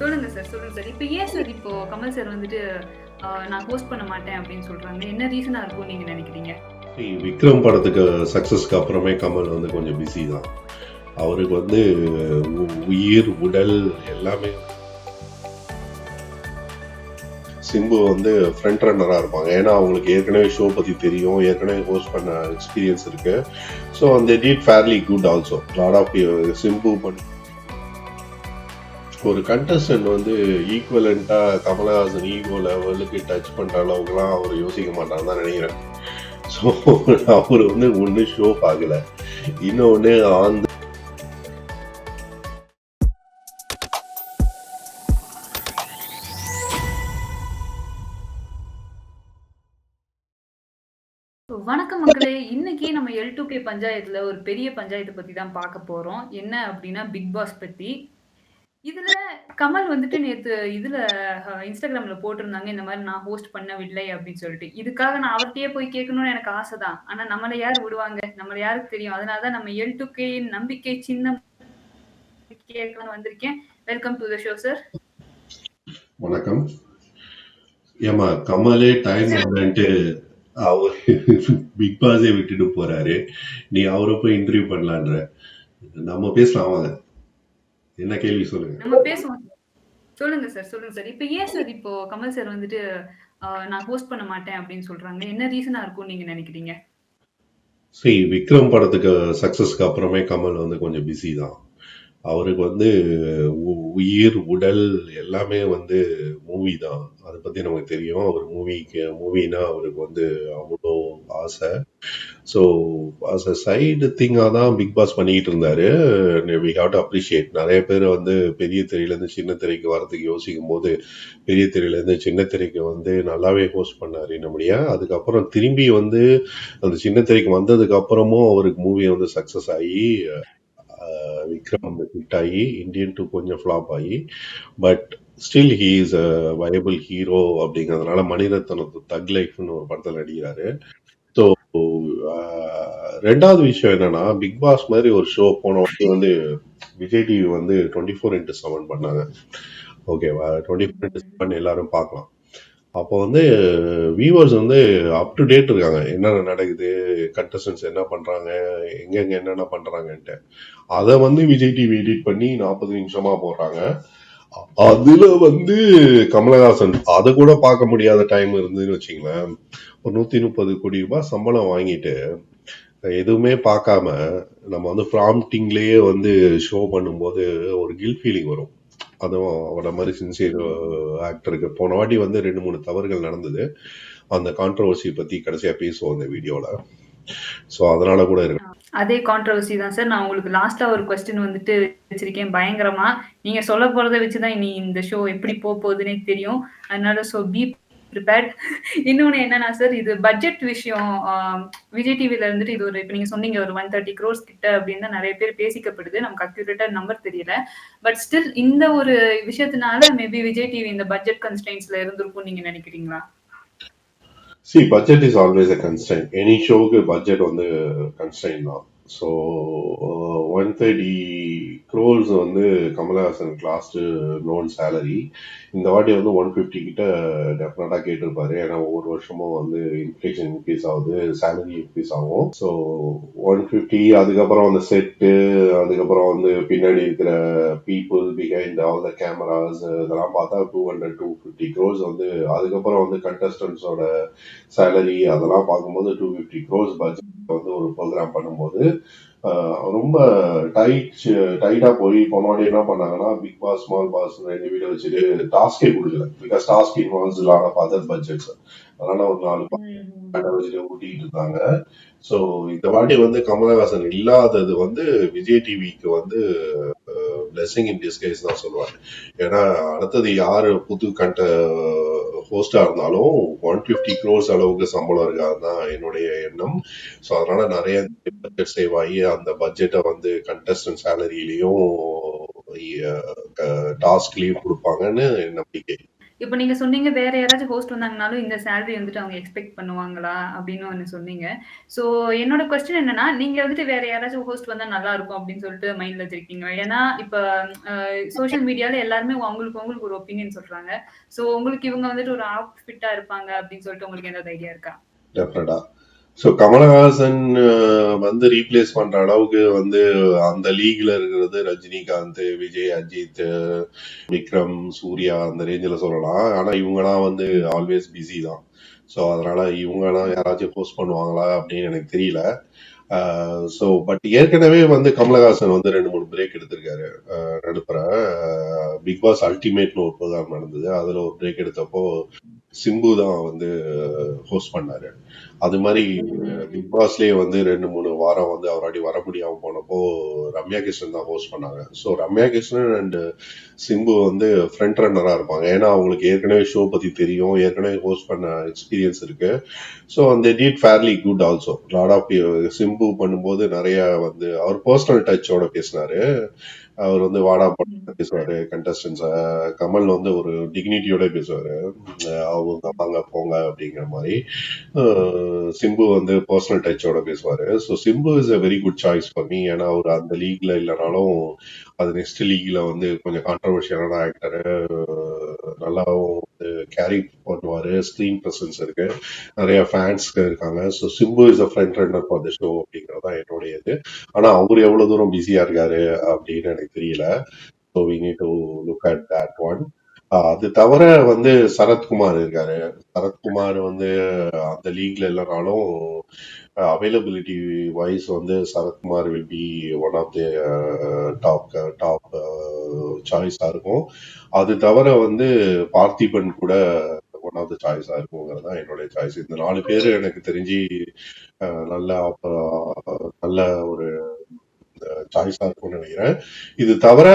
சொல்லுங்க சார் சொல்லுங்க சார். இப்போ ஏன் சார் இப்போ கமல் சார் வந்துட்டு நான் ஹோஸ்ட் பண்ண மாட்டேன் அப்படின்னு சொல்றாங்க? என்ன ரீசனா இருக்கும் நீங்க நினைக்கிறீங்க? விக்ரம் படத்துக்கு சக்ஸஸ்க்கு அப்புறமே கமல் வந்து கொஞ்சம் பிஸி தான். அவருக்கு வந்து உயிர் உடல் எல்லாமே. சிம்பு வந்து ஃப்ரண்ட் ரன்னராக இருப்பாங்க. ஏன்னா அவங்களுக்கு ஏற்கனவே ஷோ பற்றி தெரியும். ஏற்கனவே ஹோஸ்ட் பண்ண எக்ஸ்பீரியன்ஸ் இருக்கு. ஸோ அந்த டீட் fairly good also lot of Simbu பண்ணி ஒரு கண்டஸ்டன்ட் வந்து ஈக்குவலண்ட்டாக கமலஹாசன் ஈகோ லெவலுக்கு டச் பண்ணுற அளவுக்குலாம் அவர் யோசிக்க மாட்டான்னு தான் நினைக்கிறேன். ஸோ அவர் வந்து ஒன்று ஷோ பார்க்கல. இன்னொன்று ஆன் வணக்கம் மக்களே. இன்னைக்கு நம்ம எல் டூ கே பஞ்சாயத்துல ஒரு பெரிய பஞ்சாயத்தை பத்தி தான் பார்க்க போறோம். என்ன அப்படின்னா பிக் பாஸ் பத்தி. இதுல கமல் வந்துட்டு நேத்து இதுல இன்ஸ்டாகிராம்ல போட்டிருந்தாங்க இந்த மாதிரி நான் ஹோஸ்ட் பண்ணவில்லை அப்படின்னு சொல்லிட்டு. இதுக்காக நான் அவர்கிட்டயே போய் கேட்கணும்னு எனக்கு ஆசைதான். ஆனா நம்மளை யார் விடுவாங்க? நம்மளை யாருக்கு தெரியும்? அதனாலதான் நம்ம எல் டு கே நம்பிக்கை சின்னம் கேட்கலாம் வந்திருக்கேன். Welcome to the show sir வணக்கம். ஏமா கமலே டைம் இல்லைன்ட்டு அவர் பிக் பாஸே விட்டுட்டு போறாரு. நீ அவரை போய் இன்டர்வியூ பண்ணலான்ற. நம்ம பேசலாம் வாங்க. என்ன கேள்வி சொல்லுங்க. நம்ம பேசுவோம். சொல்லுங்க சார் சொல்லுங்க சார். இப்போ ஏன் சார் இப்போ கமல் சார் வந்துட்டு நான் ஹோஸ்ட் பண்ண மாட்டேன் அப்படின்னு சொல்றாங்க? என்ன ரீசனா இருக்கும் நீங்க நினைக்கிறீங்க? சரி விக்ரம் படத்துக்கு சக்ஸஸ்க்கு அப்புறமே கமல் வந்து கொஞ்சம் பிஸி தான். அவருக்கு வந்து உ- உயிர் உடல் எல்லாமே வந்து மூவி தான். அதை பத்தி நமக்கு தெரியும். அவர் மூவிக்கு மூவினா அவருக்கு வந்து அவ்வளோ ஆசை. ஸோ அஸ் அ சைடு திங்காக தான் பிக் பாஸ் பண்ணிக்கிட்டு இருந்தாரு. வி ஹாவ் டு அப்ரிஷியேட் நிறைய பேர் வந்து பெரிய திரையிலேருந்து சின்ன திரைக்கு வரதுக்கு யோசிக்கும் போது பெரிய திரையிலேருந்து சின்ன திரைக்கு வந்து நல்லாவே ஹோஸ்ட் பண்ணார் நம்முடைய அதுக்கப்புறம் திரும்பி வந்து அந்த சின்ன திரைக்கு வந்ததுக்கு அப்புறமும் அவருக்கு மூவி வந்து சக்ஸஸ் ஆகி விக்ரம் வந்து ஹிட் ஆகி இந்தியன் டூ கொஞ்சம் ஃப்ளாப் ஆகி but still he is a viable hero அப்படிங்கிறதுனால மணிரத்னத்து தக் லைஃப்னு ஒரு படத்தில் நடிக்கிறாரு. ஸோ ரெண்டாவது விஷயம் என்னன்னா பிக் பாஸ் மாதிரி ஒரு ஷோ போன வாட்டி வந்து விஜய் டிவி வந்து டுவெண்ட்டி ஃபோர் இன்ட்டு செவன் பண்ணாங்க. ஓகேவா டுவெண்ட்டி ஃபோர் இன்ட்டு செவன் எல்லாரும் பார்க்கலாம். அப்போ வந்து வியூவர்ஸ் வந்து அப் டு டேட் இருக்காங்க. என்னென்ன நடக்குது கண்டஸ்டன்ஸ் என்ன பண்றாங்க எங்கெங்க என்னென்ன பண்றாங்கன்ட்டு. அதை வந்து விஜய் டிவி எடிட் பண்ணி நாற்பது நிமிஷமா போடுறாங்க. அதுல வந்து கமலஹாசன் அதை கூட பார்க்க முடியாத டைம் இருந்ததுன்னு வச்சுங்களேன் ஒரு நூத்தி முப்பது கோடி ரூபாய் சம்பளம் வாங்கிட்டு எதுவுமே பார்க்காம நம்ம வந்து ப்ராம்டிங்லேயே வந்து ஷோ பண்ணும்போது ஒரு கில் ஃபீலிங் வரும். அதுவும் அவட மாதிரி சின்சியர் ஆக்டருக்கு போன வாட்டி வந்து ரெண்டு மூணு தவறுகள் நடந்தது. அந்த கான்ட்ரவர்சி பத்தி கடைசியா பேசுவோம் அந்த வீடியோல ஸோ அதனால கூட இருக்கு. அதே கான்ட்ரவர்சி தான் சார். நான் உங்களுக்கு லாஸ்டா ஒரு கொஸ்டின் வந்துட்டு வச்சிருக்கேன். பயங்கரமா. நீங்க சொல்ல போறதை வச்சுதான் இனி இந்த ஷோ எப்படி போக போகுதுன்னே தெரியும். அதனால ஸோ பி ப்ரிப்பேர்ட் இன்னொன்று என்னன்னா சார் இது பட்ஜெட் விஷயம் விஜய் டிவில இருந்துட்டு இது ஒரு இப்போ நீங்க சொன்னீங்க ஒரு ஒன் தேர்ட்டி க்ரோஸ் கிட்ட அப்படின்னு நிறைய பேர் பேசிக்கப்படுது. நமக்கு அக்யூரேட்டா நம்பர் தெரியல. பட் ஸ்டில் இந்த ஒரு விஷயத்தினால மேபி விஜய் டிவி இந்த பட்ஜெட் கன்ஸ்டன்ஸ்ல இருந்திருக்கும் நீங்க நினைக்கிறீங்களா? See budget is always a constraint any ஷோவுக்கு budget வந்து கன்ஸ்டைன் தான். ஸோ ஒன் தேர்ட்டி க்ரோல்ஸ் வந்து கமலஹாசன் லாஸ்ட் லோன் சேலரி இந்த வாட்டி வந்து ஒன் ஃபிஃப்டி கிட்ட டெஃபினட்டாக கேட்டிருப்பாரு. ஏன்னா ஒவ்வொரு வருஷமும் வந்து இன்ஃப்ளேஷன் இன்க்ரீஸ் ஆகுது சேலரி இன்க்ரீஸ் ஆகும். ஸோ ஒன் ஃபிஃப்டி அதுக்கப்புறம் அந்த செட்டு அதுக்கப்புறம் வந்து பின்னாடி இருக்கிற people behind all the cameras இதெல்லாம் பார்த்தா two hundred two fifty crores வந்து அதுக்கப்புறம் வந்து கண்டஸ்டன்ஸோட சேலரி அதெல்லாம் பார்க்கும்போது டூ ஃபிஃப்டி க்ரோஸ் பட்ஜெட் வந்து ஒரு ப்ரோக்ராம் பண்ணும்போது ரொம்ப டைட் டைட்டா போய் போனோட என்ன பண்ணாங்கன்னா பிக் பாஸ் ஸ்மால் பாஸ் ரெண்டு வீடியோ வச்சுட்டு டாஸ்கே கொடுக்கல. Because task involves of other budgets அதனால ஒரு நாலு வச்சுட்டு ஊட்டிட்டு இருந்தாங்க. ஸோ இந்த வாட்டி வந்து கமலஹாசன் இல்லாதது வந்து விஜய் டிவிக்கு வந்து பிளெஸிங் இன் டிஸ்கைஸ் தான் சொல்லுவாங்க. ஏன்னா அடுத்தது யாரு புது கண்ட ஹோஸ்டா இருந்தாலும் ஒன் பிப்டி க்ரோர்ஸ் அளவுக்கு சம்பளம் இருக்காது தான் என்னுடைய எண்ணம். ஸோ அதனால நிறைய பட்ஜெட் சேவ் ஆகி அந்த பட்ஜெட்டை வந்து கண்டஸ்டன்ட் சேலரியிலையும் டாஸ்க்லயும் கொடுப்பாங்கன்னு நம்பிக்கை. இப்ப நீங்க சொன்னீங்க வேற யாராச்சும் ஹோஸ்ட் வந்தாங்கனாலும் இந்த சேலரி வந்துட்டு அவங்க எக்ஸ்பெக்ட் பண்ணுவாங்களா? அப்படின்னு ஒண்ணு சொன்னீங்க. ஸோ என்னோட கொஸ்டின் என்னன்னா, நீங்க வந்துட்டு வேற யாராச்சும் ஹோஸ்ட் வந்தா நல்லா இருக்கும் அப்படின்னு சொல்லிட்டு மைண்ட்ல வச்சிருக்கீங்க. ஏன்னா இப்ப அ சோசியல் மீடியால எல்லாருமே அவங்களுக்கு அவங்களுக்கு ஒரு ஒப்பீனியன் சொல்றாங்க. ஸோ உங்களுக்கு இவங்க வந்துட்டு ஒரு ஆப் ஃபிட்டா இருப்பாங்க அப்படின்னு சொல்லிட்டு உங்களுக்கு ஏதாவது ஐடியா இருக்கா? டெஃபினட்டா. ஸோ கமலஹாசன் வந்து ரீப்ளேஸ் பண்ற அளவுக்கு வந்து அந்த லீக்ல இருக்கிறது ரஜினிகாந்த், விஜய், அஜித், விக்ரம், சூர்யா அந்த ரேஞ்சில் சொல்லலாம். ஆனா இவங்கலாம் வந்து ஆல்வேஸ் பிஸி தான். ஸோ அதனால இவங்கலாம் யாராச்சும் போஸ்ட் பண்ணுவாங்களா அப்படின்னு எனக்கு தெரியல. ஸோ பட் ஏற்கனவே வந்து கமலஹாசன் வந்து ரெண்டு மூணு பிரேக் எடுத்திருக்காரு நடுப்புற பிக் பாஸ் அல்டிமேட்னு ஒரு ப்ரோக்ராம் நடந்தது அதில் ஒரு பிரேக் எடுத்தப்போ சிம்பு தான் வந்து ஹோஸ்ட் பண்ணாரு. அது மாதிரி பிக் பாஸ்லயே வந்து ரெண்டு மூணு வாரம் வந்து அவராடி வர முடியாம போனப்போ ரம்யா கிருஷ்ணன் தான் ஹோஸ்ட் பண்ணாங்க. ஸோ ரம்யா கிருஷ்ணன் அண்ட் சிம்பு வந்து ஃப்ரண்ட் ரன்னரா இருப்பாங்க. ஏன்னா அவங்களுக்கு ஏற்கனவே ஷோ பத்தி தெரியும். ஏற்கனவே ஹோஸ்ட் பண்ண எக்ஸ்பீரியன்ஸ் இருக்கு. ஸோ அந்த need fairly good also lot of Simbu பண்ணும்போது நிறைய வந்து அவர் பர்சனல் டச்சோட பேசினாரு. அவர் வந்து வாடா பேசுவாரு கண்டஸ்டன்ஸ் கமல் வந்து ஒரு டிக்னிட்டியோட பேசுவாரு. அவங்க வாங்க போங்க அப்படிங்கிற மாதிரி. சிம்பு வந்து பர்சனல் டச்சோட பேசுவாரு. So Simbu is a very good choice for me ஏன்னா அவர் அந்த லீக்ல இல்லைனாலும் அது நெக்ஸ்ட் லீக்ல வந்து கொஞ்சம் கான்ட்ரவர்ஷியலான ஆக்டர் நல்லாவும் வந்து கேரி பண்ணுவாரு ஸ்க்ரீன் ப்ரெசன்ஸ் இருக்கு. நிறைய ஃபேன்ஸ் இருக்காங்க. So Simbu is a front runner for the show அப்படிங்கிறது தான் என்னுடைய இது ஆனால் அவர் எவ்வளவு தூரம் பிஸியாக இருக்காரு அப்படின்னு எனக்கு தெரியல. So we need to look at that one அது தவிர வந்து சரத்குமார் இருக்காரு. சரத்குமார் வந்து அந்த லீக்ல இல்லைனாலும் அவைலபிலிட்டி வைஸ் வந்து Sarathkumar will be one of the top top சாய்ஸா இருக்கும். அது தவிர வந்து பார்த்திபன் கூட ஒன் ஆஃப் த சாய்ஸா இருக்குங்கிறது தான் என்னுடைய சாய்ஸ் இந்த நாலு பேர் எனக்கு தெரிஞ்சு அஹ், நல்ல நல்ல ஒரு சாய்ஸா இருக்கும்னு நினைக்கிறேன். இது தவிர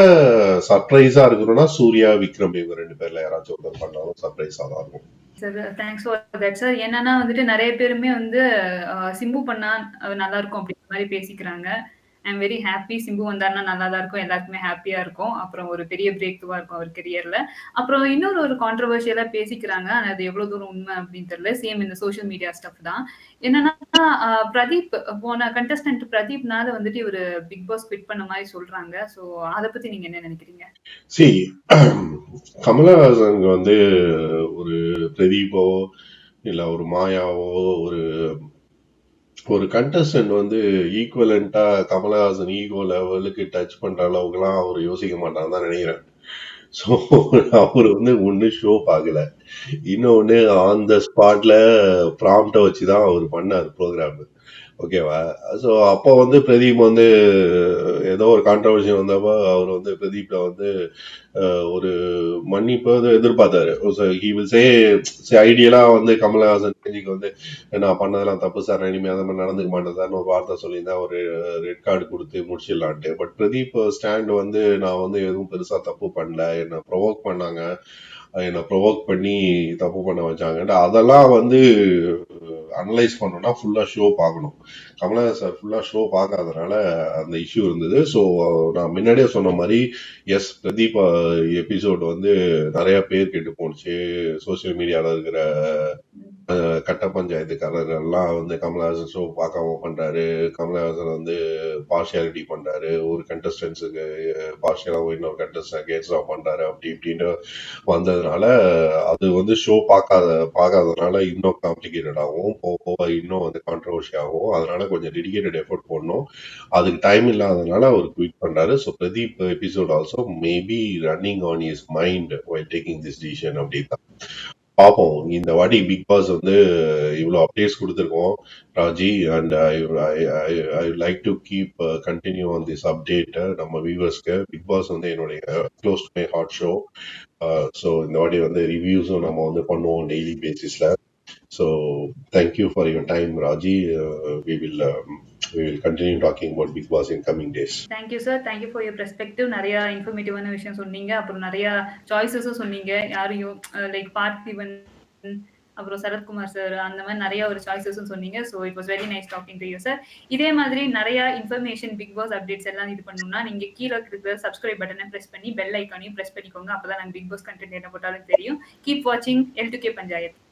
சர்ப்ரைஸா இருக்கணும்னா சூர்யா விக்ரம் இவங்க ரெண்டு பேர்ல யாராச்சும் ஒருத்தர் பண்ணாலும் சர்ப்ரைஸா தான் இருக்கும். Sir thanks for that sir என்னன்னா வந்துட்டு நிறைய பேருமே வந்து அஹ், சிம்பு பண்ணா நல்லா இருக்கும் அப்படிங்கிற மாதிரி பேசிக்கிறாங்க. ஐம் வெரி ஹாப்பி சிம்பு வந்தாருன்னா நல்லா தான் இருக்கும். எல்லாருக்குமே ஹாப்பியா இருக்கும். அப்புறம் ஒரு பெரிய பிரேக் த்ரூவா இருக்கும் அவர் கெரியர்ல அப்புறம் இன்னொரு ஒரு கான்ட்ரவர்ஷியலா பேசிக்கிறாங்க. ஆனா அது எவ்வளவு தூரம் உண்மை அப்படின்னு தெரியல. சேம் இந்த சோஷியல் மீடியா ஸ்டப் தான். என்னன்னா பிரதீப் போன கண்டஸ்டன்ட் பிரதீப்னால வந்துட்டு இவர் பிக் பாஸ் குவிட் பண்ண மாதிரி சொல்றாங்க. ஸோ அதை பத்தி நீங்க என்ன நினைக்கிறீங்க? சி கமலஹாசன் வந்து ஒரு பிரதீபோ இல்ல ஒரு மாயாவோ ஒரு ஒரு கண்டஸ்டன்ட் வந்து ஈக்குவலண்டா கமலஹாசன் ஈகோ லெவலுக்கு டச் பண்ற அளவுக்குலாம் அவர் யோசிக்க மாட்டான்னு தான் நினைக்கிறேன். ஸோ அவர் வந்து ஒண்ணு ஷோ பார்க்கல. இன்னொன்னு ஆன் த ஸ்பாட்ல ப்ராம்ப்டை வச்சு தான் அவர் பண்ணார் ப்ரோக்ராம் ஓகேவா? ஸோ அப்போ வந்து பிரதீப் வந்து ஏதோ ஒரு கான்ட்ரவர்சி வந்தப்போ அவர் வந்து பிரதீப்ல வந்து ஒரு மன்னிப்பு வந்து எதிர்பார்த்தாரு. ஹி வில் சே ஐடியலா வந்து கமலஹாசன் ரேஞ்சுக்கு வந்து நான் பண்ணதெல்லாம் தப்பு சார் இனிமே அந்த மாதிரி நடந்துக்க மாட்டேன் சார்னு ஒரு வார்த்தை சொல்லியிருந்தேன் ஒரு ரெட் கார்டு கொடுத்து முடிச்சிடலான்ட்டு. பட் பிரதீப் ஸ்டாண்ட் வந்து நான் வந்து எதுவும் பெருசா தப்பு பண்ணல. என்னை ப்ரொவோக் பண்ணாங்க. என்னை ப்ரொவோக் பண்ணி தப்பு பண்ண வச்சாங்க அதெல்லாம் வந்து அனலைஸ் பண்ணோம்னா ஃபுல்லாக ஷோ பார்க்கணும். கமலஹாசன் சார் ஃபுல்லாக ஷோ பார்க்காதனால அந்த இஷ்யூ இருந்தது. ஸோ நான் முன்னாடியே சொன்ன மாதிரி எஸ் பிரதீப் எபிசோட் வந்து நிறைய பேர் கேட்டு போணுச்சு. சோசியல் மீடியால இருக்கிற கட்ட பஞ்சாயத்துக்காரர்கள் எல்லாம் வந்து கமலஹாசன் ஷோ பார்க்காம பண்றாரு. கமலஹாசன் வந்து பார்ஷியாலிட்டி பண்றாரு. ஒரு கண்டஸ்டன்ஸுக்கு பார்ஷியலாக இன்னொரு கண்டஸ்டன் அகேன்ஸ்டா பண்றாரு. அப்படி இப்படின்னு வந்ததுனால அது வந்து ஷோ பார்க்காத பார்க்காததுனால இன்னும் காம்ப்ளிகேட்டட் ஆகும் போக போக இன்னும் வந்து கான்ட்ரவர்ஷி ஆகும். அதனால கொஞ்சம் டெடிக்கேட்டட் எஃபோர்ட் போடணும். அதுக்கு டைம் இல்லாதனால அவர் குவிட் பண்றாரு. So Pradeep episode also maybe running on is mind why taking this decision அப்படின்னு தான் பார்ப்போம் இந்த வாட்டி பிக் பாஸ் வந்து இவ்வளோ அப்டேட்ஸ் கொடுத்துருக்கோம். Raji and I like to keep continue on this update நம்ம வியூவர்ஸ்க்கு பிக் பாஸ் வந்து என்னுடைய close to my heart show so இந்த வாட்டி வந்து ரிவ்யூஸும் நம்ம வந்து பண்ணுவோம் டெய்லி பேசிஸில் so thank you for your time Raji. Uh, we will we will continue talking about big boss in coming days thank you sir thank you for your perspective நிறைய இன்ஃபர்மேட்டிவான விஷயம் சொன்னீங்க. அப்புறம் நிறைய சாய்ஸஸும் சொன்னீங்க. யாரையும் லைக் பார்த்திபன் அப்புறம் சரத்குமார் சார் அந்த மாதிரி நிறைய ஒரு சாய்ஸஸும் சொன்னீங்க. So it was very nice talking to you sir இதே மாதிரி நிறைய இன்ஃபர்மேஷன் பிக் பாஸ் அப்டேட்ஸ் எல்லாம் இது பண்ணணும்னா நீங்க கீழே இருக்கிற சப்ஸ்கிரைப் பட்டனை பிரஸ் பண்ணி பெல் ஐக்கானையும் பிரஸ் பண்ணிக்கோங்க. அப்பதான் நாங்கள் பிக் பாஸ் கண்டென்ட் என்ன போட்டாலும் தெரியும். கீப் வாட்சிங் எல் டு கே பஞ்சாயத்து